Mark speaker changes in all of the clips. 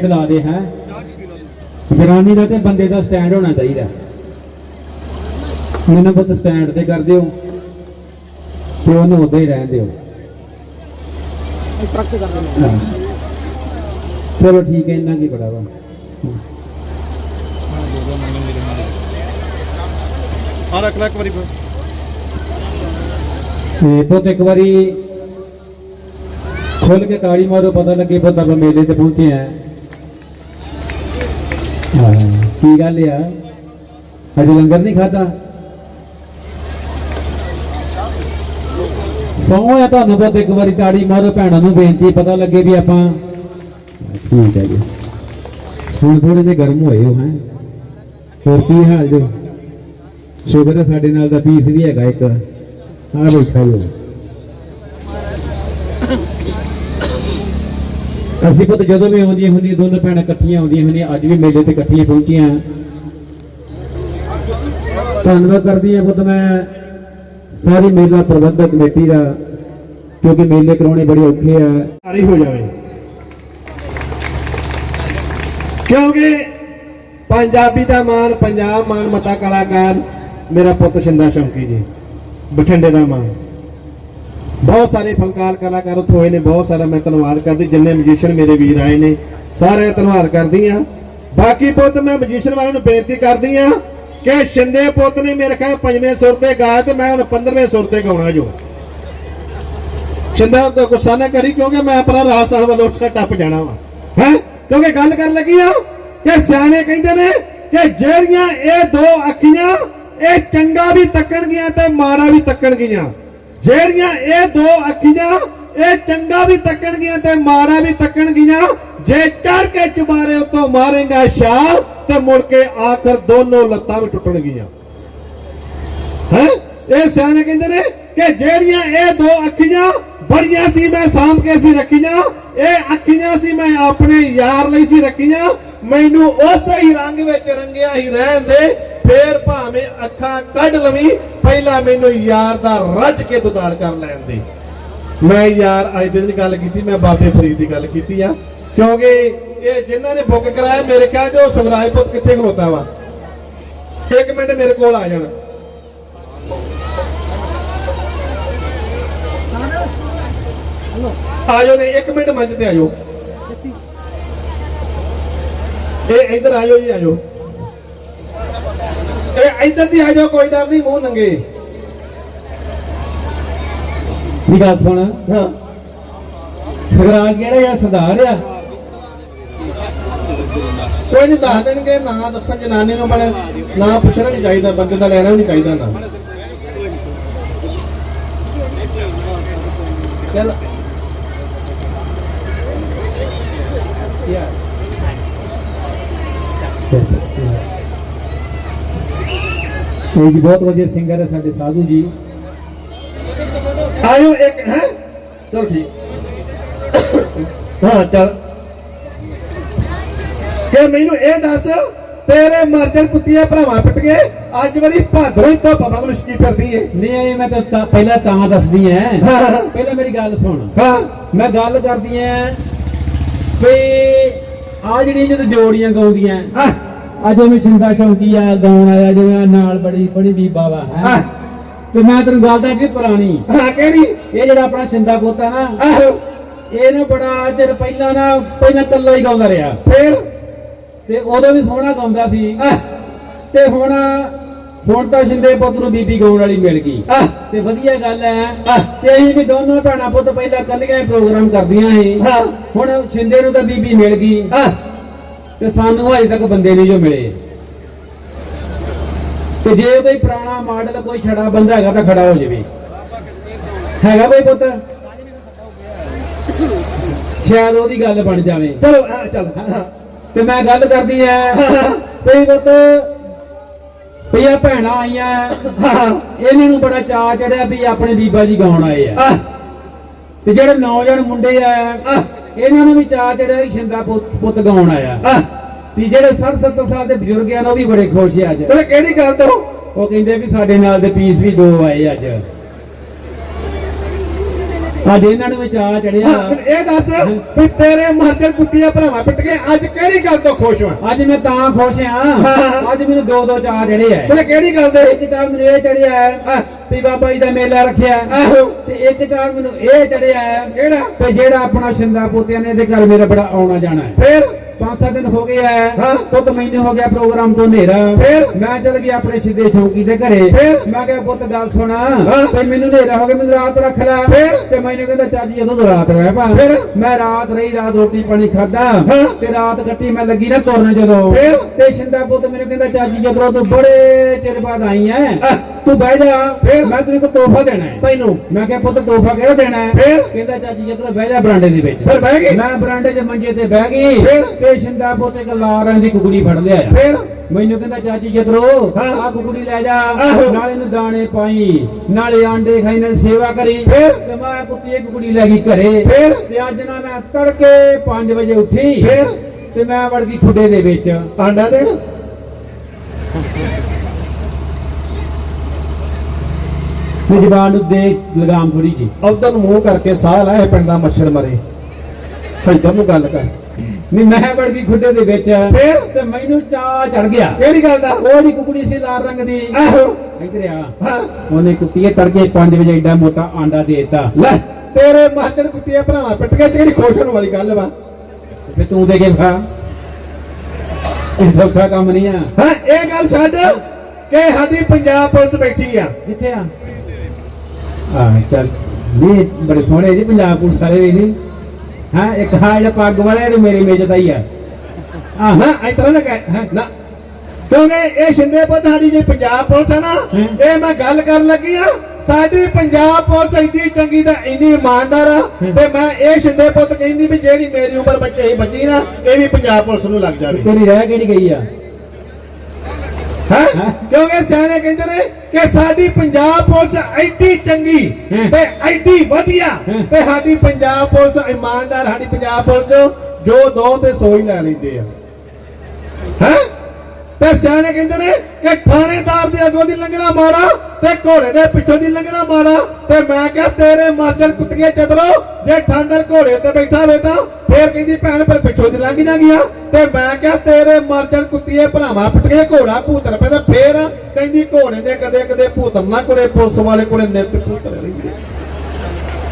Speaker 1: Stand ਲਾ ਦੇ ਹੈ। ਜਨਾਨੀ ਦਾ ਤੇ ਬੰਦੇ ਦਾ ਸਟੈਂਡ ਹੋਣਾ ਚਾਹੀਦਾ। ਮੈਨੂੰ ਬਤ ਸਟੈਂਡ ਤੇ ਕਰ ਦਿਓ। ਤੇ ਉਹਨੂੰ ਉਦਾਂ ਹੀ ਰਹਿਣ ਦਿਓ। ਚਲੋ ਠੀਕ ਹੈ ਇੰਨਾ ਕੀ ਬੜਾ ਵਾ।
Speaker 2: ਆ ਰੱਖ ਲੈ ਇੱਕ ਵਾਰੀ ਫਿਰ।
Speaker 1: ਤੇ ਪੁੱਤ ਇੱਕ ਵਾਰੀ ਖੋਲ ਕੇ ਤਾੜੀ ਮਾਰੋ ਪਤਾ ਲੱਗੇ ਪੁੱਤ ਆਪਾਂ ਮੇਲੇ ਤੇ ਪਹੁੰਚੇ ਆ ਕੀ ਗੱਲ ਆ? ਅਜੇ ਲੰਗਰ ਨਹੀਂ ਖਾਦਾ ਸੌਂ ਆ ਤੁਹਾਨੂੰ ਪੁੱਤ, ਇੱਕ ਵਾਰੀ ਤਾੜੀ ਮਾਰੋ, ਭੈਣਾਂ ਨੂੰ ਬੇਨਤੀ, ਪਤਾ ਲੱਗੇ ਵੀ ਆਪਾਂ ਠੀਕ ਹੈ ਜੀ। ਹੁਣ ਥੋੜੇ ਜਿਹਾ ਗਰਮ ਹੋਏ ਹੋ, ਹੈ। ਹੋਰ ਕੀ ਹਾਲ ਜੋ? ਸ਼ੁਕਰ ਹੈ ਸਾਡੇ ਨਾਲ ਦਾ ਪੀਸ ਵੀ ਹੈਗਾ ਇੱਕ। ਆ ਬੈਠਾ ਜੋ ਅਸੀਂ ਪੁੱਤ ਜਦੋਂ ਵੀ ਆਉਂਦੀਆਂ ਹੁੰਦੀਆਂ, ਦੋਨੋਂ ਭੈਣਾਂ ਇਕੱਠੀਆਂ ਆਉਂਦੀਆਂ ਹੁੰਦੀਆਂ, ਅੱਜ ਵੀ ਮੇਲੇ ਤੇ ਇਕੱਠੀਆਂ ਪਹੁੰਚੀਆਂ। ਧੰਨਵਾਦ ਕਰਦੀ ਹਾਂ ਪੁੱਤ ਮੈਂ ਸਾਰੀ ਮੇਲਾ ਪ੍ਰਬੰਧਕ ਕਮੇਟੀ ਦਾ, ਕਿਉਂਕਿ ਮੇਲੇ ਕਰਾਉਣੇ ਬੜੇ ਔਖੇ ਆ।
Speaker 2: ਸਾਰੀ ਹੋ ਜਾਵੇ। ਕਿਉਂਕਿ ਪੰਜਾਬੀ ਦਾ ਮਾਨ, ਪੰਜਾਬ ਮਾਨ, ਮਤਾ ਕਲਾਕਾਰ, ਮੇਰਾ ਪੁੱਤ ਸ਼ਿੰਦਾ ਸ਼ੌਂਕੀ ਜੀ, ਬਠਿੰਡੇ ਦਾ ਮਾਨ। ਬਹੁਤ ਸਾਰੇ ਫਨਕਾਰ ਕਲਾਕਾਰ ਉੱਥੇ ਹੋਏ ਨੇ, ਬਹੁਤ ਸਾਰਾ ਮੈਂ ਧੰਨਵਾਦ ਕਰਦੀ, ਜਿੰਨੇ ਮਜੀਸ਼ੀਅਨ ਮੇਰੇ ਵੀਰ ਆਏ ਨੇ ਸਾਰਿਆਂ ਦਾ ਧੰਨਵਾਦ ਕਰਦੀ ਆ ਬਾਕੀ ਪੁੱਤ ਮੈਂ ਮਜੀਸ਼ੀਅਨ ਵਾਲਿਆਂ ਨੂੰ ਬੇਨਤੀ ਕਰਦੀ ਆ ਕਿ ਸ਼ਿੰਦੇ ਪੁੱਤ ਨੇ ਮੇਰੇ ਖਿਆਲ ਪੰਜਵੇਂ ਸੁਰ ਤੇ ਗਾਇਆ ਤੇ ਮੈਂ ਹੁਣ 15ਵੇਂ ਸੁਰ ਤੇ ਗਾਉਣਾ ਜੋ। ਸ਼ਿੰਦਾ ਤਾਂ ਗੁੱਸਾ ਨਾ ਕਰੀ, ਕਿਉਂਕਿ ਮੈਂ ਆਪਣਾ ਰਾਜਸਥਾਨ ਵੱਲੋਂ ਉੱਠ ਕੇ ਟੱਪ ਜਾਣਾ ਵਾ। ਹੈ? ਕਿਉਂਕਿ ਗੱਲ ਕਰਨ ਲੱਗੀ ਆ ਕਿ ਸਿਆਣੇ ਕਹਿੰਦੇ ਨੇ ਕਿ ਜਿਹੜੀਆਂ ਇਹ ਦੋ ਅੱਖੀਆਂ, ਇਹ ਚੰਗਾ ਵੀ ਤੱਕਣਗੀਆਂ ਤੇ ਮਾੜਾ ਵੀ ਤੱਕਣਗੀਆਂ। ਜਿਹੜੀਆਂ ਇਹ ਦੋ ਅੱਖੀਆਂ, ਇਹ ਚੰਗਾ ਵੀ ਤੱਕਣਗੀਆਂ ਤੇ ਮਾੜਾ ਵੀ ਤੱਕਣਗੀਆਂ, ਜੇ ਚੜ ਕੇ ਚੁਬਾਰੇ ਉਤੋਂ ਮਾਰੇਗਾ ਛਾਲ ਤੇ ਮੁੜ ਕੇ ਆਖਰ ਦੋਨੋਂ ਲੱਤਾਂ ਵੀ ਟੁੱਟਣਗੀਆਂ। ਹੈ? ਇਹ ਸਿਆਣੇ ਕਹਿੰਦੇ ਨੇ ਕਿ ਜਿਹੜੀਆਂ ਇਹ ਦੋ ਅੱਖੀਆਂ ਬੜੀਆਂ ਸੀ ਮੈਂ ਸਾਂਭ ਕੇ ਸੀ ਰੱਖੀਆਂ, ਇਹ ਅੱਖੀਆਂ ਸੀ ਮੈਂ ਆਪਣੇ ਯਾਰ ਲਈ ਸੀ ਰੱਖੀਆਂ, ਮੈਨੂੰ ਉਸੇ ਹੀ ਰੰਗ ਵਿੱਚ ਰੰਗਿਆ ਹੀ ਰਹਿਣ ਦੇ, ਫੇਰ ਭਾਵੇਂ ਅੱਖਾਂ ਕੱਢ ਲਵੀਂ ਪਹਿਲਾਂ ਮੈਨੂੰ ਯਾਰ ਦਾ ਰੱਜ ਕੇ ਦੁਦਾਰ ਕਰ ਲੈਣ ਦੇ। ਮੈਂ ਯਾਰ ਅੱਜ ਦਿਨ ਦੀ ਗੱਲ ਕੀਤੀ, ਮੈਂ ਬਾਬੇ ਫਰੀਦ ਦੀ ਗੱਲ ਕੀਤੀ ਆ। ਕਿਉਂਕਿ ਇਹ ਜਿਨ੍ਹਾਂ ਨੇ ਬੁੱਕ ਕਰਾਇਆ, ਮੇਰੇ ਖਿਆਲ 'ਚ ਉਹ ਸਵਰਾਜ ਪੁੱਤ ਕਿੱਥੇ ਖਲੋਤਾ ਵਾ? ਇੱਕ ਮਿੰਟ ਮੇਰੇ ਕੋਲ ਆ ਜਾਣਾ। ਆਜੋ ਤੇ 1 ਮਿੰਟ ਮੰਜ ਤੇ ਆਜੋ ਇਹ ਇੱਧਰ ਆਜੋ ਜੀ ਆਜੋ ਇਹ ਇੱਧਰ ਦੀ ਆਜੋ ਕੋਈ ਡਰ ਨਹੀਂ ਮੂੰਹ ਨੰਗੇ।
Speaker 1: ਵੀ ਗੱਲ ਸੁਣ।
Speaker 2: ਹਾਂ।
Speaker 1: ਸਗਰਾਜ ਕਿਹੜਾ ਜਿਹੜਾ ਸਰਦਾਰ ਆ?
Speaker 2: ਕੋਈ ਨਹੀਂ ਦੱਸ ਦੇਣਗੇ ਨਾ ਦੱਸਣ ਜਨਾਨੀ ਨੂੰ ਬੜੇ ਨਾ ਪੁੱਛਣਾ ਨਹੀਂ ਚਾਹੀਦਾ ਬੰਦੇ ਦਾ ਲੈਣਾ ਵੀ ਨਹੀਂ ਚਾਹੀਦਾ ਨਾ।
Speaker 1: ਚੱਲ। ਇਹ ਜੀ ਬਹੁਤ ਵਧੀਆ ਸਿੰਗਰ ਹੈ ਸਾਡੇ ਸਾਧੂ ਜੀ।
Speaker 2: ਆਜੋ ਇੱਕ ਹੈ? ਚਲ ਠੀਕ। ਹਾਂ ਚੱਲ। ਕਿ ਮੈਨੂੰ ਇਹ ਦੱਸ ਤੇਰੇ ਮਰਜਨ ਕੁੱਤੀਆਂ ਭਰਾਵਾਂ ਪਿੱਟ ਗਏ ਅੱਜ ਵਾਲੀ ਭਾਦਰੋਂ ਤੋਂ ਬਾਬਾ ਨੂੰ ਸ਼ਕੀ ਕਰਦੀ ਏ।
Speaker 1: ਨਹੀਂ ਇਹ ਮੈਂ ਤਾਂ ਪਹਿਲਾਂ ਤਾਂ ਦੱਸਦੀ ਐ। ਪਹਿਲਾਂ ਮੇਰੀ ਗੱਲ ਸੁਣ।
Speaker 2: ਹਾਂ।
Speaker 1: ਮੈਂ ਗੱਲ ਕਰਦੀ ਐ ਵੀ ਆ ਜਿਹੜੀਆਂ ਜਦੋਂ ਜੋੜੀਆਂ ਗਾਉਂਦੀਆਂ ਅੱਜ ਉਹ ਸਿੰਦਾ ਸ਼ੌਂਕੀ ਆ ਗਾਉਣ ਆਇਆ ਜਿਵੇਂ ਨਾਲ ਬੜੀ ਸੋਹਣੀ ਬੀਬਾ ਵਾ ਹੈਂ। ਤੇ ਮੈਂ ਤੈਨੂੰ ਗੱਲ ਦੱਸਦੀ ਪੁਰਾਣੀ।
Speaker 2: ਹਾਂ ਕਿਹੜੀ?
Speaker 1: ਇਹ ਜਿਹੜਾ ਆਪਣਾ ਸਿੰਦਾ ਪੋਤਾ ਨਾ ਇਹਨੂੰ ਬੜਾ ਚਿਰ ਪਹਿਲਾਂ ਨਾ ਪਹਿਲਾਂ ਕੱਲਾ ਹੀ ਗਾਉਂਦਾ ਰਿਹਾ।
Speaker 2: ਫੇਰ?
Speaker 1: ਤੇ ਉਦੋਂ ਵੀ ਸੋਹਣਾ ਗਾਉਂਦਾ ਸੀ। ਤੇ ਹੁਣ ਹੁਣ ਤਾਂ ਸ਼ਿੰਦੇ ਪੁੱਤ ਨੂੰ ਬੀਬੀ ਗਾਉਣ ਵਾਲੀ ਮਿਲ ਗਈ। ਤੇ ਵਧੀਆ ਗੱਲ ਹੈ। ਤੇ ਅਸੀਂ ਵੀ ਦੋਨੋਂ ਭੈਣਾਂ ਪੁੱਤ ਪਹਿਲਾਂ ਕੱਲੀਆਂ ਹੀ ਪ੍ਰੋਗਰਾਮ ਕਰਦੀਆਂ ਸੀ। ਹੁਣ ਸ਼ਿੰਦੇ ਨੂੰ ਤਾਂ ਬੀਬੀ ਮਿਲ ਗਈ। ਤੇ ਸਾਨੂੰ ਅਜੇ ਤੱਕ ਬੰਦੇ ਨਹੀਂ ਜੋ ਮਿਲੇ। ਤੇ ਜੇ ਕੋਈ ਪੁਰਾਣਾ ਮਾਡਲ ਕੋਈ ਛੜਾ ਬੰਦਾ ਹੈਗਾ ਤਾਂ ਖੜਾ ਹੋ ਜਾਵੇ। ਹੈਗਾ ਕੋਈ ਪੁੱਤ? ਸ਼ਾਇਦ ਉਹਦੀ ਗੱਲ ਬਣ ਜਾਵੇ।
Speaker 2: ਚਲੋ ਚੱਲ।
Speaker 1: ਤੇ ਮੈਂ ਗੱਲ ਕਰਦੀ ਐ ਵੀ ਪੁੱਤ ਵੀ ਆ ਭੈਣਾਂ ਆਈਆਂ। ਇਹਨਾਂ ਨੂੰ ਬੜਾ ਚਾਅ ਚੜਿਆ ਵੀ ਆਪਣੇ ਬੀਬਾ ਜੀ ਗਾਉਣ ਆਏ ਆ। ਤੇ ਜਿਹੜੇ ਨੌਜਵਾਨ ਮੁੰਡੇ ਆ। ਇਹਨਾਂ ਨੂੰ ਵੀ ਚੜਿਆ ਵੀ ਸ਼ਿੰਦਾ ਪੁੱਤ ਗਾਉਣ ਆਇਆ। ਤੇ ਜਿਹੜੇ 60 70 ਸਾਲ ਦੇ ਬਜ਼ੁਰਗ ਆ ਨਾ ਉਹ ਵੀ ਬੜੇ ਖੁਸ਼ ਆ ਅੱਜ।
Speaker 2: ਬਲੇ ਕਿਹੜੀ ਗੱਲ ਤੋਂ
Speaker 1: ਉਹ ਕਹਿੰਦੇ ਵੀ ਸਾਡੇ ਨਾਲ ਦੇ ਪੀਸ ਵੀ ਦੋ ਆਏ ਅੱਜ। ਅੱਜ ਇਹਨਾਂ ਨੂੰ ਵਿੱਚ ਆ ਚੜਿਆ।
Speaker 2: ਇਹ ਦੱਸ ਵੀ ਤੇਰੇ ਮਰਜਨ ਕੁੱਤੀਆਂ ਭਰਾਵਾਂ ਪਿੱਟ ਕੇ ਅੱਜ ਕਿਹੜੀ ਗੱਲ ਤੋਂ ਖੁਸ਼ ਹਾਂ
Speaker 1: ਅੱਜ ਮੈਂ ਤਾਂ ਖੁਸ਼ ਹਾਂ।
Speaker 2: ਹਾਂ।
Speaker 1: ਅੱਜ ਮੈਨੂੰ ਦੋ ਦੋ ਚਾਰ ਚੜੇ ਆ।
Speaker 2: ਬੋਲੇ ਕਿਹੜੀ ਗੱਲ ਦੇ?
Speaker 1: ਇੱਕ ਤਾਂ ਮੈਨੂੰ ਇਹ ਚੜਿਆ
Speaker 2: ਹਾਂ।
Speaker 1: ਵੀ ਬਾਬਾ ਜੀ ਦਾ ਮੇਲਾ ਰੱਖਿਆ। ਤੇ ਇੱਕ ਤਾਂ ਮੈਨੂੰ ਇਹ ਚੜਿਆ
Speaker 2: ਕਿਹੜਾ?
Speaker 1: ਤੇ ਜਿਹੜਾ ਆਪਣਾ ਸ਼ਿੰਦਾ ਪੋਤਿਆਂ ਨੇ ਇਹਦੇ ਘਰ ਮੇਰਾ ਬੜਾ ਆਉਣਾ ਜਾਣਾ ਹੈ।
Speaker 2: ਫੇਰ?
Speaker 1: ਪੰਜ ਸੱਤ ਦਿਨ ਹੋ ਗਏ
Speaker 2: ਹਾਂ।
Speaker 1: ਪੁੱਤ ਮੈਨੂੰ ਹੋ ਗਿਆ ਪ੍ਰੋਗਰਾਮ ਤੋਂ ਹਨੇਰਾ? ਮੈਂ ਚਲ ਗਿਆ ਆਪਣੇ ਸਿੱਧੇ ਚੌਕੀ ਦੇ ਘਰੇ? ਮੈਂ ਕਿਹਾ ਪੁੱਤ ਗੱਲ ਸੁਣ। ਤੇ ਮੈਨੂੰ ਹਨੇਰਾ ਹੋ ਗਿਆ ਮੈਨੂੰ ਰਾਤ ਰੱਖ ਲੈ? ਤੇ ਮੈਨੂੰ ਕਹਿੰਦਾ ਚਾਚੀ ਜਦੋਂ ਤੂੰ ਰਾਤ ਰਹਿ ਪਾ? ਮੈਂ ਰਾਤ ਰਹੀ ਰਾਤ ਰੋਟੀ ਪਾਣੀ ਖਾਦਾ। ਤੇ ਰਾਤ ਕੱਟੀ ਮੈਂ ਲੱਗੀ ਨਾ ਤੁਰਨ ਜਦੋਂ? ਤੇ ਸ਼ਿੰਦਾ ਪੁੱਤ ਮੈਨੂੰ ਕਹਿੰਦਾ ਚਾਚੀ ਜਦੋਂ ਤੂੰ ਬੜੇ ਚਿਰ ਬਾਅਦ ਆਈ ਐ। ਤੂੰ ਬਹਿ ਜਾ
Speaker 2: ਫਿਰ?
Speaker 1: ਮੈਂ ਤੈਨੂੰ ਇੱਕ ਤੋਹਫਾ ਦੇਣਾ ਹੈ
Speaker 2: ਤੈਨੂੰ
Speaker 1: ਮੈਂ ਕਿਹਾ ਪੁੱਤ ਤੋਹਫਾ ਕਿਹੜਾ ਦੇਣਾ ਹੈ
Speaker 2: ਫਿਰ?
Speaker 1: ਕਹਿੰਦਾ ਚਾਚੀ ਜਦੋਂ ਬਹਿ ਜਾ ਬਰਾਂਡੇ ਦੇ ਵਿੱਚ
Speaker 2: ਫਿਰ ਬਹਿ ਗਈ
Speaker 1: ਮੈਂ ਬਰਾਂਡੇ 'ਚ ਮੰਜੇ ਤੇ ਬਹਿ ਗਈ
Speaker 2: ਫਿਰ?
Speaker 1: ਤੇ ਸ਼ਿੰਦਾ ਪੋਤੇ ਕੋ ਲਾਰਾਂ ਦੀ ਕੁਕੜੀ ਫੜ ਲਿਆ
Speaker 2: ਫੇਰ
Speaker 1: ਮੈਨੂੰ ਕਹਿੰਦਾ ਚਾਚੀ ਜਤਰੋ
Speaker 2: ਹਾਂ।
Speaker 1: ਆ ਕੁਕੜੀ ਲੈ ਜਾ
Speaker 2: ਆਹੋ।
Speaker 1: ਨਾਲੇ ਇਹਨੂੰ ਦਾਣੇ ਪਾਈ ਨਾਲੇ ਆਂਡੇ ਖਾਈ ਨਾਲੇ ਸੇਵਾ ਕਰੀ
Speaker 2: ਫਿਰ?
Speaker 1: ਤੇ ਮੈਂ ਕੁੱਤੀ ਇਹ ਕੁਕੜੀ ਲੈ ਗਈ ਘਰੇ
Speaker 2: ਫਿਰ?
Speaker 1: ਤੇ ਅੱਜ ਨਾ ਮੈਂ ਤੜਕੇ 5 ਵਜੇ ਉੱਠੀ
Speaker 2: ਫਿਰ?
Speaker 1: ਤੇ ਮੈਂ ਵੜ ਗਈ ਖੁੱਡੇ ਦੇ ਵਿੱਚ
Speaker 2: ਆਂਡਾ ਦੇਣ
Speaker 1: ਤੇ ਜ਼ਬਾਨ ਨੂੰ ਦੇ ਲਗਾਮ ਥੋੜੀ ਜੀ
Speaker 2: ਉਧਰ ਨੂੰ ਮੂੰਹ ਕਰਕੇ ਸਾਹ ਲਾਏ ਪਿੰਡ ਦਾ ਮੱਛਰ ਮਰੇ। ਇੱਧਰ ਨੂੰ ਗੱਲ ਕਰ।
Speaker 1: ਨਹੀਂ ਮੈਂ ਵੜ ਗਈ ਖੁੱਡੇ ਦੇ ਵਿੱਚ
Speaker 2: ਫਿਰ?
Speaker 1: ਤੇ ਮੈਨੂੰ ਚਾਹ ਚੜ ਗਿਆ।
Speaker 2: ਕਿਹੜੀ ਗੱਲ ਦਾ?
Speaker 1: ਉਹ ਦੀ ਕੁਕੜੀ ਸੀ ਲਾਲ ਰੰਗ ਦੀ।
Speaker 2: ਆਹੋ।
Speaker 1: ਇੱਧਰ ਆ।
Speaker 2: ਹਾਂ।
Speaker 1: ਉਹਨੇ ਕੁੱਤੀਏ ਤੜਕੇ 5 ਵਜੇ ਏਡਾ ਮੋਟਾ ਆਂਡਾ ਦੇਤਾ।
Speaker 2: ਲੈ ਤੇਰੇ ਮਹਜਨ ਕੁੱਤੀਆਂ ਭਰਾਵਾਂ ਪਿੱਟ ਕੇ ਜਿਹੜੀ ਖੁਸ਼ ਹੋਣ ਵਾਲੀ ਗੱਲ ਵਾ।
Speaker 1: ਫੇ ਤੂੰ ਦੇ ਕੇ ਖਾ। ਇਹ ਸੌਖਾ ਕੰਮ ਨਹੀਂ ਆ।
Speaker 2: ਹਾਂ ਇਹ ਗੱਲ ਛੱਡ ਕਿ ਸਾਡੀ ਪੰਜਾਬ ਪੁਲਿਸ ਬੈਠੀ ਆ।
Speaker 1: ਕਿੱਥੇ ਆ? ਆ ਚੱਲ। ਵੀ ਬੜੇ ਸੋਹਣੇ ਜੀ ਪੰਜਾਬ ਪੁਲਿਸ ਵਾਲੇ ਵੀ ਨਹੀਂ ਹਾਂ ਇੱਕ ਹਾਂ ਜਿਹੜਾ ਪੱਗ ਵਾਲਾ ਇਹ ਮੇਰੀ ਮੇਜਤ ਆਈ ਆ।
Speaker 2: ਨਾ ਇਸ ਤਰ੍ਹਾਂ ਨਾ ਕਹਿ। ਨਾ। ਕਿਉਂਕਿ ਇਹ ਸ਼ਿੰਦੇ ਪੁੱਤ ਸਾਡੀ ਜੇ ਪੰਜਾਬ ਪੁਲਿਸ ਆ ਨਾ
Speaker 1: ਹੂੰ।
Speaker 2: ਇਹ ਮੈਂ ਗੱਲ ਕਰਨ ਲੱਗੀ ਆ ਸਾਡੀ ਪੰਜਾਬ ਪੁਲਿਸ ਇੰਨੀ ਚੰਗੀ ਤਾਂ ਇੰਨੀ ਇਮਾਨਦਾਰ ਆ ਤੇ ਮੈਂ ਇਹ ਸ਼ਿੰਦੇ ਪੁੱਤ ਕਹਿੰਦੀ ਵੀ ਜਿਹੜੀ ਮੇਰੀ ਉਮਰ ਬੱਚੇ ਹੀ ਬੱਚੀ ਨਾ ਇਹ ਵੀ ਪੰਜਾਬ ਪੁਲਿਸ ਨੂੰ ਲੱਗ ਜਾਵੇ।
Speaker 1: ਤੇਰੀ ਰਹਿ ਕਿਹੜੀ ਗਈ ਆ?
Speaker 2: ਹੈ? ਕਿਉਂਕਿ ਸਿਆਣੇ ਕਹਿੰਦੇ ਨੇ ਕਿ ਸਾਡੀ ਪੰਜਾਬ ਪੁਲਿਸ ਐਡੀ ਚੰਗੀ? ਤੇ ਐਡੀ ਵਧੀਆ? ਤੇ ਸਾਡੀ ਪੰਜਾਬ ਪੁਲਿਸ ਇਮਾਨਦਾਰ ਸਾਡੀ ਪੰਜਾਬ ਪੁਲਿਸ ਜੋ ਦੋ ਤੇ ਸੋਈ ਲੈ ਲੈਂਦੇ ਆ ਹੈ ਤੇ ਸਿਆਣੇ ਕਹਿੰਦੇ ਨੇ ਕਿ ਥਾਣੇਦਾਰ ਦੇ ਅੱਗੋਂ ਦੀ ਲੰਘਣਾ ਮਾਰਾ ਤੇ ਘੋੜੇ ਦੇ ਪਿੱਛੋਂ ਦੀ ਲੰਘਣਾ ਮਾਰਾ ਤੇ ਮੈਂ ਕਿਹਾ, ਤੇਰੇ ਮਰਜਨ ਕੁੱਤੀਏ ਚਦਰੋ, ਜੇ ਠਾਂਡਰ ਘੋੜੇ ਤੇ ਬੈਠਾ ਹੋਵੇ ਤਾਂ ਫੇਰ ਕਹਿੰਦੀ ਭੈਣ ਪਰ ਪਿੱਛੋਂ ਦੀ ਲੰਘ ਨਾ ਗਿਆ ਤੇ ਮੈਂ ਕਿਹਾ, ਤੇਰੇ ਮਰਜਨ ਕੁੱਤੀਏ ਭਰਾਵਾ ਪਿੱਟ ਘੋੜਾ ਭੂਤਰ ਪੈ ਤੇ ਫੇਰ ਕਹਿੰਦੀ ਘੋੜੇ ਨੇ ਕਦੇ ਕਦੇ ਭੂਤਰਨਾ ਕੋਲੇ ਪੁਲਿਸ ਵਾਲੇ ਕੋਲੇ ਨਿੱਤ ਭੂਤਰ ਰਹਿੰਦੇ।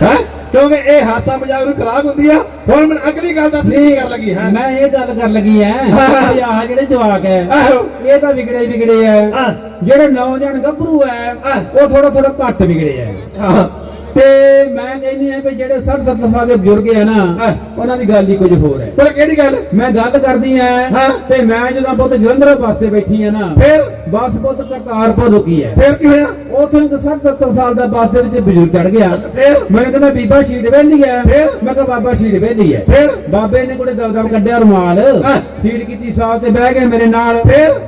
Speaker 2: ਹੈ? ਕਿਉਂਕਿ ਇਹ ਹਾਸਾ ਮਜ਼ਾਕ ਨੂੰ ਖਰਾਬ ਹੁੰਦੀ ਆ। ਹੁਣ ਮੈਂ ਅਗਲੀ ਗੱਲ ਦੱਸ ਕੀ ਕਰ ਲੱਗੀ ਹੈ?
Speaker 1: ਮੈਂ ਇਹ ਗੱਲ ਕਰ ਲੱਗੀ ਐ ਆਹ ਜਿਹੜੇ ਜਵਾਕ ਐ ਇਹ ਤਾਂ ਵਿਗੜੇ ਵਿਗੜੇ ਐ। ਜਿਹੜੇ ਨੌਜਵਾਨ ਗੱਭਰੂ ਐ। ਉਹ ਥੋੜਾ ਥੋੜਾ ਘੱਟ ਵਿਗੜੇ ਐ। ਤੇ ਮੈਂ ਕਹਿੰਦੀ ਆ ਵੀ ਜਿਹੜੇ 60 70 ਸਾਲ ਦੇ ਬਜ਼ੁਰਗ ਆ ਨਾ
Speaker 2: ਹਾਂ।
Speaker 1: ਉਹਨਾਂ ਦੀ ਗੱਲ ਹੀ ਕੁਝ ਹੋਰ ਹੈ
Speaker 2: ਪਰ ਕਿਹੜੀ ਗੱਲ
Speaker 1: ਮੈਂ ਗੱਲ ਕਰਦੀ ਆ
Speaker 2: ਹਾਂ।
Speaker 1: ਤੇ ਮੈਂ ਜਦੋਂ ਪੁੱਤ ਜਲੰਧਰ ਬੱਸ ਤੇ ਬੈਠੀ ਆ ਨਾ
Speaker 2: ਫੇਰ
Speaker 1: ਬੱਸ ਪੁੱਤ ਕਰਤਾਰਪੁਰ ਰੁਕੀ ਐ
Speaker 2: ਫੇਰ ਕੀ ਹੋਇਆ
Speaker 1: ਉਥੋਂ ਇੱਕ 60 70 ਸਾਲ ਦਾ ਬੱਸ ਦੇ ਵਿੱਚ ਬਜ਼ੁਰਗ ਚੜ ਗਿਆ
Speaker 2: ਫੇਰ
Speaker 1: ਮੈਨੂੰ ਕਹਿੰਦਾ ਬੀਬਾ ਸ਼ੀਟ ਵੇਲੀ
Speaker 2: ਫਿਰ?
Speaker 1: ਮੈਂ ਕਿਹਾ ਬਾਬਾ ਸ਼ੀਟ ਵੇਲੀ ਐ
Speaker 2: ਫਿਰ?
Speaker 1: ਬਾਬੇ ਨੇ ਕੋਲੇ ਦਬਦਬ ਕੱਢਿਆ ਰੁਮਾਲ
Speaker 2: ਹਾਂ।
Speaker 1: ਸੀਟ ਕੀਤੀ ਸਾਹ ਤੇ ਬਹਿ ਗਏ ਮੇਰੇ ਨਾਲ?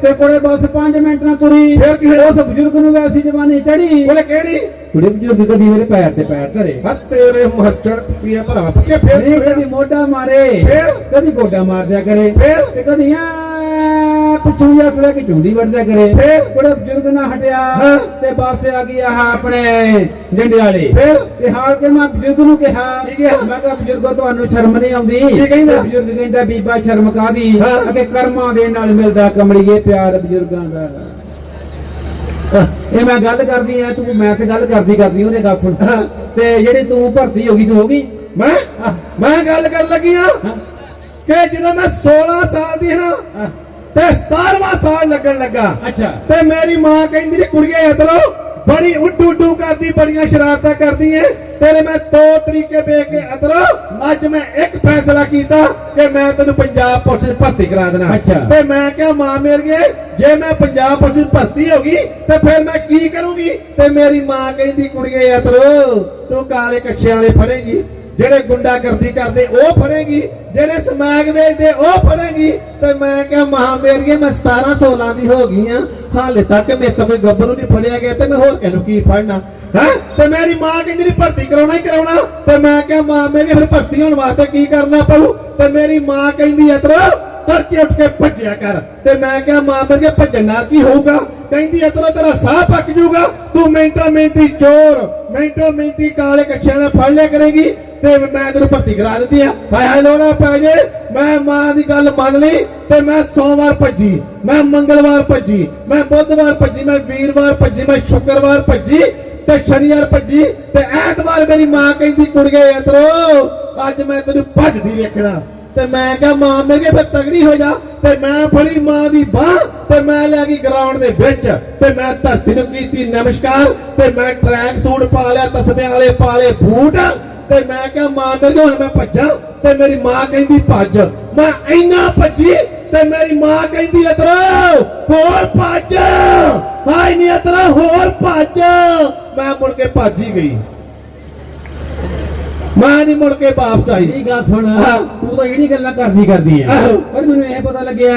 Speaker 1: ਤੇ ਕੋਲੇ ਬਸ 5 ਮਿੰਟ ਨਾਲ ਤੁਰੀ? ਉਸ ਬਜ਼ੁਰਗ ਨੂੰ ਵੈਸੀ ਜਵਾਨੀ ਚੜੀ
Speaker 2: ਬੋਲੇ ਕਿਹੜੀ
Speaker 1: ਕੁੜੇ ਬਜ਼ੁਰਗ ਕਦੀ ਮੇਰੇ ਪੈਰ ਤੇ ਪੈਰ ਧਰੇ
Speaker 2: ਹਾਂ ਤੇਰੇ ਮਹੱਚੜ ਪੀਏ ਭਰਾ ਕਿ
Speaker 1: ਨਹੀਂ ਕਦੀ ਮੋਢਾ ਮਾਰੇ
Speaker 2: ਫਿਰ?
Speaker 1: ਕਦੀ ਗੋਡਾ ਮਾਰ ਦਿਆ ਕਰੇ
Speaker 2: ਫਿਰ?
Speaker 1: ਤੇ ਕਦੀ ਆ ਪਿੱਛੋਂ ਜਿਹਾ ਸਲਾ ਕਿ ਝੁੰਡੀ ਵੜ ਦਿਆ ਕਰੇ
Speaker 2: ਫਿਰ?
Speaker 1: ਕੋਲੇ ਬਜ਼ੁਰਗ ਨਾ ਹਟਿਆ
Speaker 2: ਹਾਂ।
Speaker 1: ਤੇ ਬਸ ਆ ਗਈ ਆਹ ਆਪਣੇ ਜੰਡੇ ਵਾਲੇ
Speaker 2: ਫਿਰ?
Speaker 1: ਤੇ ਹਾਰ ਕੇ ਮੈਂ ਬਜ਼ੁਰਗ ਨੂੰ ਕਿਹਾ
Speaker 2: ਕੀ ਕਿਹਾ?
Speaker 1: ਮੈਂ ਕਿਹਾ ਬਜ਼ੁਰਗੋ ਤੁਹਾਨੂੰ ਸ਼ਰਮ ਨਹੀਂ ਆਉਂਦੀ
Speaker 2: ਕੀ ਕਹਿੰਦਾ?
Speaker 1: ਤੇ ਬਜ਼ੁਰਗ ਕਹਿੰਦਾ ਬੀਬਾ ਸ਼ਰਮ ਕਾਦੀ
Speaker 2: ਹਾਂ।
Speaker 1: ਅਤੇ ਕਰਮਾਂ ਦੇ ਨਾਲ ਮਿਲਦਾ ਕਮਲੀਏ ਪਿਆਰ ਬਜ਼ੁਰਗਾਂ ਦਾ ਇਹ ਮੈਂ ਗੱਲ ਕਰਦੀ ਆ ਤੂੰ ਮੈਂ ਤੇ ਗੱਲ ਕਰਦੀ ਕਰਦੀ ਉਹਨੇ ਗੱਲ ਸੁਣ। ਤੇ ਜਿਹੜੀ ਤੂੰ ਭਰਤੀ ਹੋ ਗਈ ਸੀ ਹੋ ਗਈ?
Speaker 2: ਮੈਂ? ਮੈਂ ਗੱਲ ਕਰਨ ਲੱਗੀ ਆ ਕਿ ਜਦੋਂ ਮੈਂ 16 ਸਾਲ ਦੀ ਹਾਂ। ਤੇ 17ਵਾਂ ਸਾਲ ਲੱਗਣ ਲੱਗਾ।
Speaker 1: ਅੱਛਾ।
Speaker 2: ਤੇ ਮੇਰੀ ਮਾਂ ਕਹਿੰਦੀ ਨੇ ਕੁੜੀਏ ਇਧਰੋ ਬੜੀ ਉੱਡੂ ਉੱਡੂ ਕਰਦੀ ਬੜੀਆਂ ਸ਼ਰਾਰਤਾਂ ਕਰਦੀ ਐ ਤੇਰੇ ਮੈਂ ਦੋ ਤਰੀਕੇ ਵੇਖ ਕੇ ਇਧਰੋ ਅੱਜ ਮੈਂ ਇੱਕ ਫੈਸਲਾ ਕੀਤਾ ਕਿ ਮੈਂ ਤੈਨੂੰ ਪੰਜਾਬ ਪੁਲਿਸ 'ਚ ਭਰਤੀ ਕਰਾ ਦੇਣਾ। ਤੇ ਮੈਂ ਕਿਹਾ ਮਾਂ ਮੇਰੀਏ ਜੇ ਮੈਂ ਪੰਜਾਬ ਪੁਲਿਸ 'ਚ ਭਰਤੀ ਹੋ ਗਈ ਤੇ ਫਿਰ ਮੈਂ ਕੀ ਕਰੂੰਗੀ? ਤੇ ਮੇਰੀ ਮਾਂ ਕਹਿੰਦੀ ਕੁੜੀਏ ਇਧਰੋ ਤੂੰ ਕਾਲੇ ਕੱਛੇ ਵਾਲੇ ਫੜੇਂਗੀ। ਜਿਹੜੇ ਗੁੰਡਾਗਰਦੀ ਕਰਦੇ ਉਹ ਫੜੇਗੀ, ਜਿਹੜੇ ਸਮਾਗ ਵੇਚਦੇ ਉਹ ਫੜੇਗੀ। ਤੇ ਮੈਂ ਕਿਹਾ ਮਾਂ ਮੇਰੀਏ, ਮੈਂ 17 16 ਦੀ ਹੋ ਗਈ ਆ। ਹਾਲੇ ਤੱਕ ਮੇਰੇ ਤੋਂ ਕੋਈ ਗੱਭਰੂ ਨਹੀਂ ਫੜਿਆ ਗਿਆ ਤੇ ਮੈਂ ਹੋਰ ਕਿਹਨੂੰ ਕੀ ਫੜਨਾ? ਹੈ? ਤੇ ਮੇਰੀ ਮਾਂ ਕਹਿੰਦੀ ਨਹੀਂ ਭਰਤੀ ਕਰਾਉਣਾ ਹੀ ਕਰਾਉਣਾ। ਤੇ ਮੈਂ ਕਿਹਾ, ਮਾਂ ਮੇਰੀ ਫਿਰ ਭਰਤੀ ਹੋਣ ਵਾਸਤੇ ਕੀ ਕਰਨਾ ਪਊ? ਤੇ ਮੇਰੀ ਮਾਂ ਕਹਿੰਦੀ ਇਤਰੋ ਤੜਕੇ ਉੱਠ ਕੇ ਭੱਜਿਆ ਕਰ। ਤੇ ਮੈਂ ਕਿਹਾ, ਮਾਂ ਮੇਰੇ ਭੱਜਣਾ ਕੀ ਹੋਊਗਾ? ਕਹਿੰਦੀ ਇਤਨਾ ਤੇਰਾ ਸਾਹ ਪੱਕ ਜਾਊਗਾ। ਤੂੰ ਮਿੰਟੋ ਮਿੰਟੀ ਚੋਰ ਮਿੰਟੋ ਮਿੰਟੀ ਕਾਲੇ ਕੱਛਿਆਂ ਨਾਲ ਫੜ ਲਿਆ ਕਰੇਗੀ। ਤੇ ਮੈਂ ਤੈਨੂੰ ਭਰਤੀ ਕਰਾ ਦਿੱਤੀ ਆ। ਹਾਏ ਹਾਏ ਲੋਣਾ ਪੈ ਜੇ ਮੈਂ ਮਾਂ ਦੀ ਗੱਲ ਮੰਨ ਲਈ ਤੇ ਮੈਂ ਸੋਮਵਾਰ ਭੱਜੀ। ਮੈਂ ਮੰਗਲਵਾਰ ਭੱਜੀ। ਮੈਂ ਬੁੱਧਵਾਰ ਭੱਜੀ। ਮੈਂ ਵੀਰਵਾਰ ਭੱਜੀ। ਮੈਂ ਸ਼ੁੱਕਰਵਾਰ ਭੱਜੀ ਤੇ ਸ਼ਨੀਵਾਰ ਭੱਜੀ ਤੇ ਐਤਵਾਰ ਮੇਰੀ ਮਾਂ ਕਹਿੰਦੀ ਕੁੜੀਏ ਯਤਰੋ ਅੱਜ ਮੈਂ ਤੈਨੂੰ ਭੱਜਦੀ ਵੇਖਣਾ। ਤੇ ਮੈਂ ਕਿਹਾ, ਮਾਂ, ਮੇਰੇ ਫਿਰ ਤਗੜੀ ਹੋ ਜਾ। ਤੇ ਮੈਂ ਫੜੀ ਮਾਂ ਦੀ ਬਾਹ ਤੇ ਮੈਂ ਲੈ ਗਈ ਗਰਾਊਂਡ ਦੇ ਵਿੱਚ ਤੇ ਮੈਂ ਧਰਤੀ ਨੂੰ ਕੀਤੀ ਨਮਸਕਾਰ ਤੇ ਮੈਂ ਟਰੈਕ ਸੂਟ ਪਾ ਲਿਆ ਤਸਮਿਆਂ ਵਾਲੇ ਪਾ ਬੂਟ ਤੇ ਮੈਂ ਕਿਹਾ, ਮਾਂ ਮੇਰੇ ਹੁਣ ਮੈਂ ਭੱਜਾਂ ਤੇ ਮੇਰੀ ਮਾਂ ਕਹਿੰਦੀ, ਭੱਜ। ਮੈਂ ਇੰਨਾ ਭੱਜੀ ਤੇ ਮੇਰੀ ਮਾਂ ਕਹਿੰਦੀ ਅਤਰਾ ਹੋਰ ਭੱਜ। ਹਾਈ ਨਹੀਂ ਅਤਰਾ ਹੋਰ ਭੱਜ। ਮੈਂ ਮੁੜ ਕੇ ਭੱਜ ਹੀ ਗਈ। ਮੈਂ ਨਹੀਂ ਮੁੜ ਕੇ ਵਾਪਸ ਆਈ
Speaker 1: ਇਹ ਗੱਲ ਸੁਣ। ਤੂੰ ਤਾਂ ਜਿਹੜੀ ਗੱਲਾਂ ਕਰਦੀ ਕਰਦੀ ਐ। ਪਰ ਮੈਨੂੰ ਇਹ ਪਤਾ ਲੱਗਿਆ।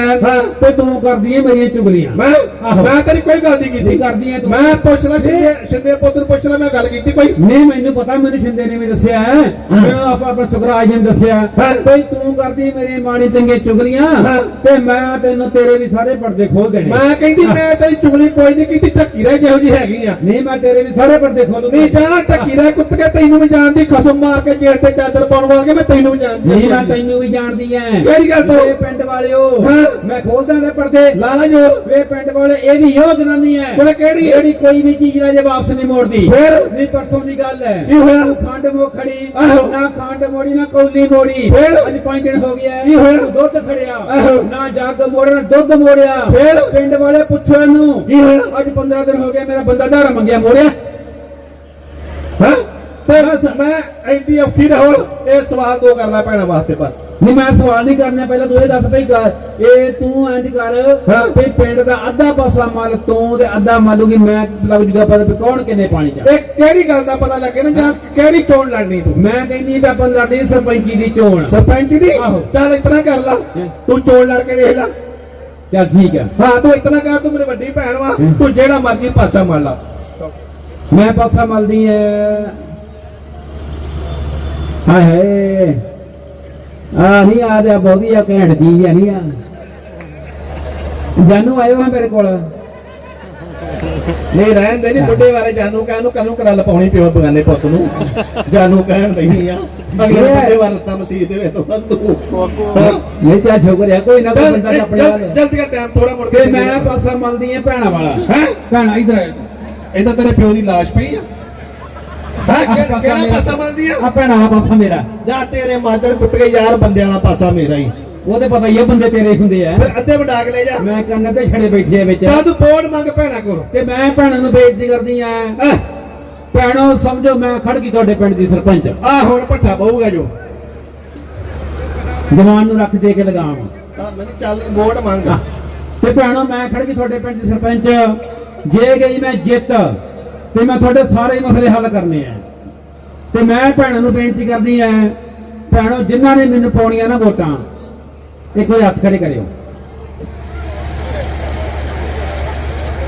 Speaker 1: ਕਿ ਤੂੰ ਕਰਦੀ ਐ ਮੇਰੀਆਂ ਚੁਗਲੀਆਂ
Speaker 2: ਮੈਂ। ਮੈਂ ਤੇਰੀ ਕੋਈ ਗੱਲ ਨਹੀਂ ਕੀਤੀ
Speaker 1: ਕਰਦੀ ਐ ਤੂੰ?
Speaker 2: ਮੈਂ ਪੁੱਛ ਲਾ ਸ਼ਿੰਦੇ ਸ਼ਿੰਦੇ ਪੁੱਤ ਨੂੰ ਪੁੱਛ ਲਾ ਮੈਂ ਗੱਲ ਕੀਤੀ ਕੋਈ
Speaker 1: ਨਹੀਂ ਮੈਨੂੰ ਪਤਾ ਮੈਨੂੰ ਸ਼ਿੰਦੇ ਨੇ ਵੀ ਦੱਸਿਆ ਮੈਨੂੰ ਆਪਾਂ ਆਪਣਾ ਸੁਖਰਾਜ ਨੇ ਦੱਸਿਆ। ਕੋਈ ਤੂੰ ਕਰਦੀ ਮੇਰੀ ਮਾਣੀ ਚੰਗੇ ਚੁਗਲੀਆਂ। ਤੇ ਮੈਂ ਤੈਨੂੰ ਤੇਰੇ ਵੀ ਸਾਰੇ ਪਰਦੇ ਖੋਲ ਦੇਣੇ
Speaker 2: ਮੈਂ ਕਹਿੰਦੀ ਮੈਂ ਤੇਰੀ ਚੁਗਲੀ ਕੋਈ ਨਹੀਂ ਕੀਤੀ ਢੱਕੀ ਰਹਿ ਜਿਹੋ ਜੀ ਹੈਗੀ ਆ
Speaker 1: ਨਹੀਂ ਮੈਂ ਤੇਰੇ ਵੀ ਸਾਰੇ ਪਰਦੇ ਖੋਲੂੰਗਾ
Speaker 2: ਨਹੀਂ ਜਾ ਢੱਕੀ ਰਹਿ ਕੁੱਤ ਕੇ ਤੈਨੂੰ ਵੀ ਜਾਣਦੀ ਖਸਮ ਮਾਰ ਕੇ ਜੇਲ੍ਹ ਤੇ ਚਾਦਰ ਪਾਉਣ ਵਾਲੇ ਮੈਂ ਤੈਨੂੰ ਵੀ ਜਾਣਦੀ
Speaker 1: ਨਹੀਂ ਮੈਂ
Speaker 2: ਹਾਂ।
Speaker 1: ਤੈਨੂੰ ਵੀ ਜਾਣਦੀ ਐ
Speaker 2: ਕਿਹੜੀ ਗੱਲ ਤੋਂ?
Speaker 1: ਵੇ ਪਿੰਡ ਵਾਲਿਓ
Speaker 2: ਹਾਂ।
Speaker 1: ਮੈਂ ਖੋਲਦਾ ਨੇ ਪਰਦੇ
Speaker 2: ਲਾਲਾ ਜੋ
Speaker 1: ਵੇ ਪਿੰਡ ਵਾਲੇ ਇਹ ਵੀ ਉਹ ਜਨਾਨੀ ਐ
Speaker 2: ਬੋਲੇ ਕਿਹੜੀ?
Speaker 1: ਜਿਹੜੀ ਕੋਈ ਵੀ ਚੀਜ਼ ਨਾ ਜੇ ਵਾਪਸ ਨਹੀਂ ਮੋੜਦੀ
Speaker 2: ਫਿਰ?
Speaker 1: ਨਹੀਂ ਪਰਸੋਂ ਦੀ ਗੱਲ ਹੈ
Speaker 2: ਕੀ ਹੋਇਆ?
Speaker 1: ਖੰਡ ਮੋ ਖੜੀ। ਨਾ ਖੰਡ ਮੋੜੀ ਨਾ ਕੌਲੀ ਮੋੜੀ
Speaker 2: ਫਿਰ?
Speaker 1: ਅੱਜ ਪੰਜ ਦਿਨ ਹੋ ਗਿਆ
Speaker 2: ਕੀ ਹੋਇਆ?
Speaker 1: ਦੁੱਧ ਖੜਿਆ। ਨਾ ਜੱਗ ਮੋੜਿਆ ਨਾ ਦੁੱਧ ਮੋੜਿਆ
Speaker 2: ਫਿਰ?
Speaker 1: ਪਿੰਡ ਵਾਲੇ ਪੁੱਛੋ ਇਹਨੂੰ
Speaker 2: ਕੀ ਹੋਇਆ?
Speaker 1: ਅੱਜ 15 ਦਿਨ ਹੋ ਗਏ ਮੇਰਾ ਬੰਦਾ ਧਾਰਾ ਮੰਗਿਆ ਮੋੜਿਆ
Speaker 2: ਹਾਂ ਤੇ। ਮੈਂ ਐਂਟੀ ਔਖੀ ਨਾ ਹੋਣ ਇਹ ਸਵਾਲ ਦੋ ਕਰਨਾ ਪੈਣਾ ਵਾਸਤੇ ਬਸ।
Speaker 1: ਨਹੀਂ ਮੈਂ ਸਵਾਲ ਨਹੀਂ ਕਰਨਾ ਪਹਿਲਾਂ ਤੂੰ ਇਹ ਦੱਸ ਭਈ ਇਹ ਤੂੰ ਇੰਜ ਕਰ। ਵੀ ਪਿੰਡ ਦਾ ਅੱਧਾ ਪਾਸਾ ਮਲ ਤੂੰ ਤੇ ਅੱਧਾ ਮਲੂਗੀ ਮੈਂ ਲੱਗ ਜੂਗਾ ਪਤਾ ਕੌਣ ਕਿੰਨੇ ਪਾਣੀ ਚ
Speaker 2: ਇਹ ਕਿਹੜੀ ਗੱਲ ਦਾ ਪਤਾ ਲੱਗੇ ਨਾ ਜਾਂ ਕਿਹੜੀ ਚੋਣ ਲੜਨੀ ਤੂੰ?
Speaker 1: ਮੈਂ ਕਹਿੰਦੀ ਵੀ ਆਪਾਂ ਲੜਨੀ ਸਰਪੰਚੀ ਦੀ ਚੋਣ।
Speaker 2: ਸਰਪੰਚ ਦੀ। ਚੱਲ ਇਤਨਾ ਕਰ ਲਾ। ਤੂੰ ਚੋਣ ਲੜ ਕੇ ਵੇਖ ਲਾ।
Speaker 1: ਚੱਲ ਠੀਕ ਹੈ
Speaker 2: ਹਾਂ ਤੂੰ ਇਤਨਾ ਕਰ ਤੂੰ ਮੇਰੀ ਵੱਡੀ ਭੈਣ ਵਾ। ਤੂੰ ਜਿਹੜਾ ਮਰਜ਼ੀ ਪਾਸਾ ਮੰਨ ਲਾ।
Speaker 1: ਮੈਂ ਪਾਸਾ ਮਲਦੀ ਐ ਹਾਏ। ਆ ਨਹੀਂ ਆ ਜਾ ਬਹੁਤੀ ਆ ਘੈਂਟ ਚੀਜ਼ ਆ ਨਹੀਂ ਆ। ਜਾਨੂ ਆਇਓ ਹੈ ਮੇਰੇ ਕੋਲ।
Speaker 2: ਨਹੀਂ ਰਹਿਣ ਦੇ ਨਹੀਂ ਬੁੱਢੇ ਬਾਰੇ ਜਾਨੂ ਕਹਿਣ ਨੂੰ ਕਾਨੂੰ ਕਰਾ ਲਪਾਉਣੀ ਪਿਓ ਬਗਾਨੇ ਪੁੱਤ ਨੂੰ। ਜਾਨੂ ਕਹਿਣ ਨਹੀਂ ਆ ਅਗਲੇ ਬੁੱਢੇ ਤਾਂ ਮਸੀਹ ਦੇ ਵਿੱਚ ਤੋਂ ਤੂੰ ਹਾਂ।
Speaker 1: ਨਹੀਂ ਚਾ ਸ਼ੁਕਰ ਹੈ ਕੋਈ ਨਾ ਕੋਈ
Speaker 2: ਚੱਲ
Speaker 1: ਬੰਦਾ
Speaker 2: ਇਹ
Speaker 1: ਆਪਣੇ
Speaker 2: ਜਲ-
Speaker 1: ਵੱਲ
Speaker 2: ਜਲਦੀ ਕਰ ਟਾਈਮ ਥੋੜਾ ਮੁੜ
Speaker 1: ਤੇ ਮੈਂ ਪਾਸਾ ਮਲਦੀ ਭੈਣਾ ਵਾਲਾ।
Speaker 2: ਹੈ?
Speaker 1: ਭੈਣਾ ਇਧਰ ਆ।
Speaker 2: ਇਹਦਾ ਤੇਰੇ ਪਿਓ ਦੀ ਲਾਸ਼ ਪਈ ਆ। ਹਾਂ? ਕਿਹੜਾ ਪਾਸਾ ਮੰਨਦੀ ਆ?
Speaker 1: ਆ ਭੈਣਾ ਆ ਪਾਸਾ ਮੇਰਾ।
Speaker 2: ਜਾਂ ਤੇਰੇ ਮਾਦਰ ਪੁੱਤ ਕੇ ਯਾਰ ਬੰਦਿਆਂ ਦਾ ਪਾਸਾ ਮੇਰਾ ਹੀ।
Speaker 1: ਉਹ ਤੇ ਪਤਾ ਹੀ ਆ ਬੰਦੇ ਤੇਰੇ ਹੁੰਦੇ ਆ।
Speaker 2: ਫਿਰ ਅੱਧੇ ਵਡਾ ਕੇ ਲੈ ਜਾ।
Speaker 1: ਮੈਂ ਕੰਨ ਤੇ ਛੜੇ ਬੈਠੇ ਆ ਵਿੱਚ।
Speaker 2: ਜਾਂ ਤੂੰ ਬੋਰਡ ਮੰਗ ਭੈਣਾ ਕੋਲ।
Speaker 1: ਤੇ ਮੈਂ ਭੈਣਾਂ ਨੂੰ ਬੇਇੱਜ਼ਤੀ ਕਰਦੀ ਆ।
Speaker 2: ਆ
Speaker 1: ਭੈਣੋ ਸਮਝੋ ਮੈਂ ਖੜ ਗਈ ਤੁਹਾਡੇ ਪਿੰਡ ਦੀ ਸਰਪੰਚ।
Speaker 2: ਹੁਣ ਪੱਠਾ ਬਹੂਗਾ ਜੋ।
Speaker 1: ਜਵਾਨ ਨੂੰ ਰੱਖ ਦੇ ਕੇ ਲਗਾਮ
Speaker 2: ਆ ਮੈਂ ਚੱਲ ਬੋਰਡ ਮੰਗ
Speaker 1: ਤੇ ਭੈਣੋ ਮੈਂ ਖੜ ਗਈ ਤੁਹਾਡੇ ਪਿੰਡ ਦੀ ਸਰਪੰਚ। ਜੇ ਗਈ ਮੈਂ ਜਿੱਤ। ਤੇ ਮੈਂ ਤੁਹਾਡੇ ਸਾਰੇ ਮਸਲੇ ਹੱਲ ਕਰਨੇ ਆ। ਤੇ ਮੈਂ ਭੈਣਾਂ ਨੂੰ ਬੇਨਤੀ ਕਰਦੀ ਆ ਭੈਣੋ ਜਿਨ੍ਹਾਂ ਨੇ ਮੈਨੂੰ ਪਾਉਣੀਆਂ ਨਾ ਵੋਟਾਂ ਇੱਕ ਵਾਰ ਹੱਥ ਖੜੇ ਕਰਿਓ।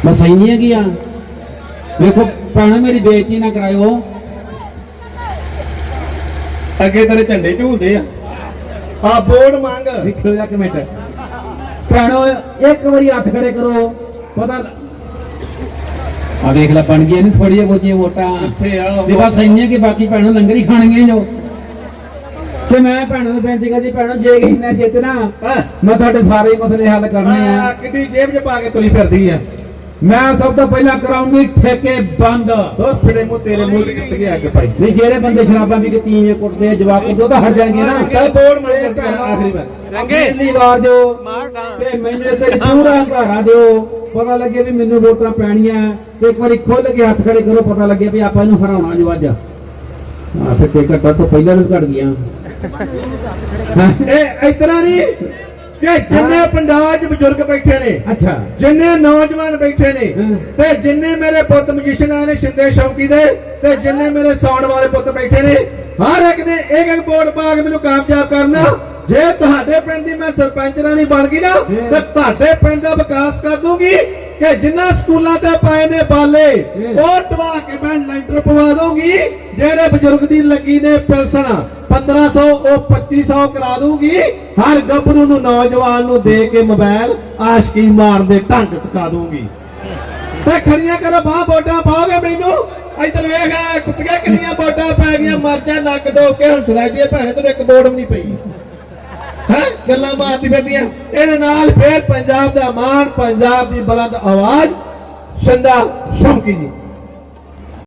Speaker 1: ਬਸ ਇੰਨੀ ਹੈ ਗਿਆ ਵੇਖੋ ਭੈਣੋ ਮੇਰੀ ਬੇਇੱਜ਼ਤੀ ਨਾ ਕਰਾਇਓ।
Speaker 2: ਅੱਗੇ ਤੇਰੇ ਝੰਡੇ ਝੂਲਦੇ ਆ। ਆ ਬੋਰਡ ਮੰਗ।
Speaker 1: ਵੇਖੋ ਜਾ ਕੇ ਮਿੰਟ। ਭੈਣੋ ਇੱਕ ਵਾਰੀ ਹੱਥ ਖੜੇ ਕਰੋ। ਪਤਾ ਆ ਵੇਖ ਲੈ ਬਣ ਗਈ ਨਹੀਂ ਥੋੜੀਆਂ ਬਹੁਤੀਆਂ ਵੋਟਾਂ।
Speaker 2: ਕਿੱਥੇ ਆ
Speaker 1: ਤੇ ਬਸ ਇੰਨੀਆਂ ਕਿ ਬਾਕੀ ਭੈਣੋ ਲੰਗਰ ਹੀ ਖਾਣਗੀਆਂ ਜੋ। ਤੇ ਮੈਂ ਭੈਣੋ ਨੂੰ ਬੇਨਤੀ ਕਰਦੀ ਭੈਣੋ ਜੇ ਗਈ ਮੈਂ ਜਿੱਤਣਾ ਮੈਂ ਤੁਹਾਡੇ ਸਾਰੇ ਮਸਲੇ ਹੱਲ ਕਰਨੇ
Speaker 2: ਆ। ਕਿੱਡੀ ਜੇਬ 'ਚ ਪਾ ਕੇ ਤੁਰੀ ਫਿਰਦੀ ਆ।
Speaker 1: ਮੈਂ ਸਭ ਤੋਂ ਪਹਿਲਾਂ ਕਰਾਉਂਗੀ ਠੇਕੇ ਬੰਦ।
Speaker 2: ਦੋ ਫਿੜੇ ਮੂੰਹ ਤੇਰੇ ਮੂੰਹ ਤੇ ਕਿੱਟ ਕੇ ਅੱਗ ਪਾਈ।
Speaker 1: ਨਹੀਂ ਜਿਹੜੇ ਬੰਦੇ ਸ਼ਰਾਬਾਂ ਵੀ ਤੀਵੇਂ ਕੁੱਟਦੇ ਆ ਜਵਾਕ ਉਹ ਤਾਂ ਹਟ ਜਾਣਗੇ ਨਾ।
Speaker 2: ਚੱਲ ਮੰਗ ਜਲਦੀ ਕਰ ਆਖਰੀ ਵਾਰ।
Speaker 1: ਰੰਗੇ ਪਹਿਲੀ ਵਾਰ ਜੋ ਤੇ ਮੈਨੂੰ ਤੇ ਪੂਰਾ ਹੰਕਾਰਾ ਦਿਓ। ਪਤਾ ਲੱਗੇ ਵੀ ਮੈਨੂੰ ਵੋਟਾਂ ਪੈਣੀਆਂ। ਤੇ ਇੱਕ ਵਾਰੀ ਖੁੱਲ ਕੇ ਹੱਥ ਖੜੇ ਕਰੋ ਪਤਾ ਲੱਗੇ ਵੀ ਆਪਾਂ ਇਹਨੂੰ ਹਰਾਉਣਾ ਜੋ ਅੱਜ ਆ। ਫਿਰ ਟਿਕਟ ਤੋਂ ਪਹਿਲਾਂ ਵੀ ਘਟ ਗਿਆ ਹੈਂ?
Speaker 2: ਇਹ ਇਤਨਾ ਨਹੀਂ। ਕਿ ਜਿੰਨੇ 'ਚ ਬਜ਼ੁਰਗ ਬੈਠੇ ਨੇ
Speaker 1: ਅੱਛਾ।
Speaker 2: ਜਿੰਨੇ ਨੌਜਵਾਨ ਬੈਠੇ ਨੇ। ਤੇ ਜਿੰਨੇ ਮੇਰੇ ਪੁੱਤ ਮਜੀਸ਼ਨ ਆਏ ਨੇ ਸ਼ਿੰਦੇ ਸ਼ੌਕੀ ਦੇ ਤੇ ਜਿੰਨੇ ਮੇਰੇ ਸਾਉਣ ਵਾਲੇ ਪੁੱਤ ਬੈਠੇ ਨੇ ਹਰ ਇੱਕ ਨੇ ਇੱਕ ਇੱਕ ਵੋਟ ਪਾ ਕੇ ਮੈਨੂੰ ਕਾਮਯਾਬ ਕਰਨਾ। ਜੇ ਤੁਹਾਡੇ ਪਿੰਡ ਦੀ ਮੈਂ ਸਰਪੰਚ ਰਾਣੀ ਬਣ ਗਈ ਨਾ ਤੇ ਤੁਹਾਡੇ ਪਿੰਡ ਦਾ ਵਿਕਾਸ ਕਰ ਦੂੰਗੀ ਕਿ ਜਿੰਨਾ ਸਕੂਲਾਂ ਤੇ ਪਾਏ ਨੇ ਬਾਲੇ ਉਹ ਟਵਾ ਕੇ ਮੈਂ ਲੈਂਟਰ ਪਵਾ ਦੂੰਗੀ ਜਿਹੜੇ ਬਜ਼ੁਰਗ ਦੀ ਲੱਗੀ ਨੇ ਪੈਨਸ਼ਨ 1500 ਉਹ 2500 ਕਰਾ ਦੂੰਗੀ। ਹਰ ਗੱਭਰੂ ਨੂੰ ਨੌਜਵਾਨ ਨੂੰ ਦੇ ਕੇ ਮੋਬਾਈਲ ਆਸ਼ਕੀ ਮਾਰਨ ਢੰਗ ਸਿਖਾ ਦੂੰਗੀ। ਤੇ ਖੜੀਆਂ ਕਰੋ, ਬਾਹ ਵੋਟਾਂ ਪਾਓਗੇ ਮੈਨੂੰ? ਇੱਧਰ ਵੇਖ, ਆ ਕੁੱਤੀਆਂ ਕਿੰਨੀਆਂ ਵੋਟਾਂ ਪੈ ਗਈਆਂ, ਮਰ ਜਾ, ਨੱਕ ਡੋਕ ਕੇ ਹੰਸਰਾਜ ਹੈ, ਭੈਣੇ, ਤੈਨੂੰ ਇੱਕ ਵੋਟ ਵੀ ਨਹੀਂ ਪਈ। ਹੈ? ਗੱਲਾਂ ਮਾਰਦੀ ਫਿਰਦੀਆਂ। ਇਹਦੇ ਨਾਲ ਫੇਰ ਪੰਜਾਬ ਦਾ ਮਾਣ, ਪੰਜਾਬ ਦੀ ਬੁਲੰਦ ਆਵਾਜ਼ ਸ਼ੰਦਾ ਸ਼ੌਂਕੀ ਜੀ।